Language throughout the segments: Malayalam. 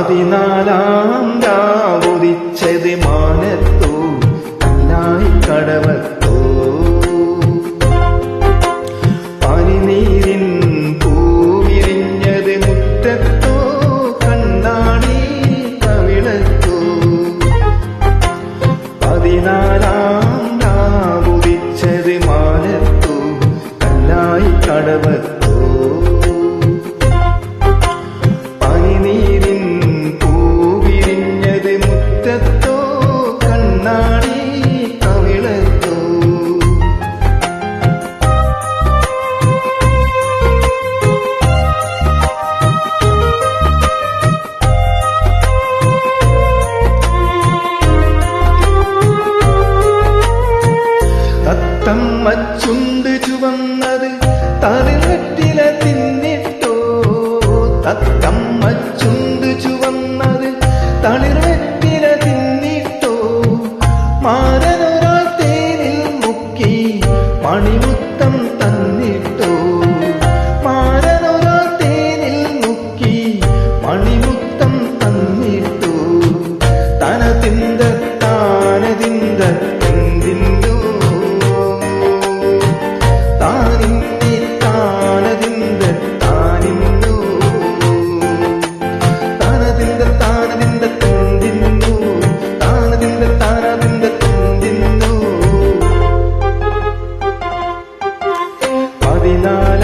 പതിനാലാം രാവുദിച്ചത് മാനത്തോ അല്ലായി കടവത്തോ പനിനീരിൻ പൂവിരിഞ്ഞത് മുറ്റത്തോ കണ്ണാടി കവിളത്തോ പതിനാലാം രാവുദിച്ചത് മാനത്തോ അല്ലായി കടവത്തോ തലവെറ്റില തിന്നിട്ടോ. തത്തമ്മ ചുണ്ട് ചുവന്നത് തളിർവെറ്റില തിന്നിട്ടോ. തേനിൽ മുക്കി മണിമുത്തം തന്നിട്ടോ. തേനിൽ മുക്കി മണിമുത്തം തന്നിട്ടോ. താനതിന്ത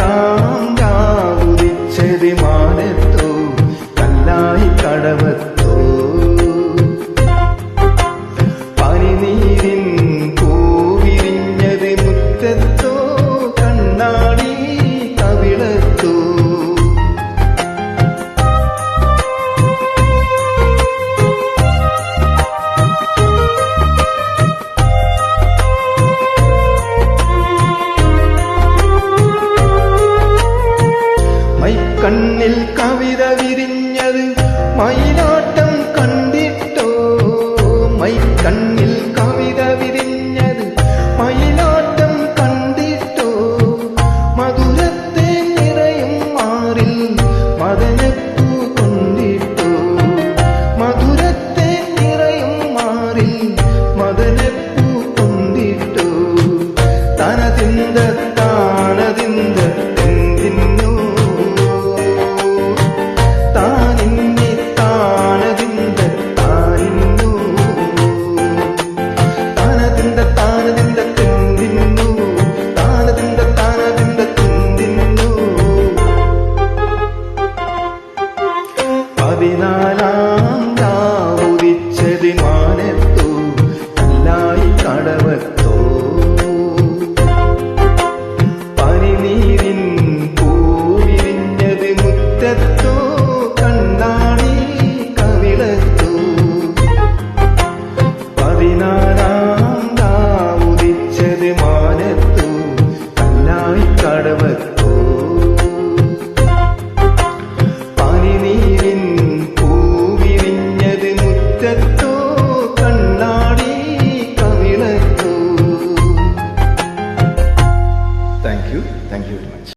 എന്തിന്നോ പതിനാലാം கண்ணில் താനെത്തു എല്ലായി കടവത്തു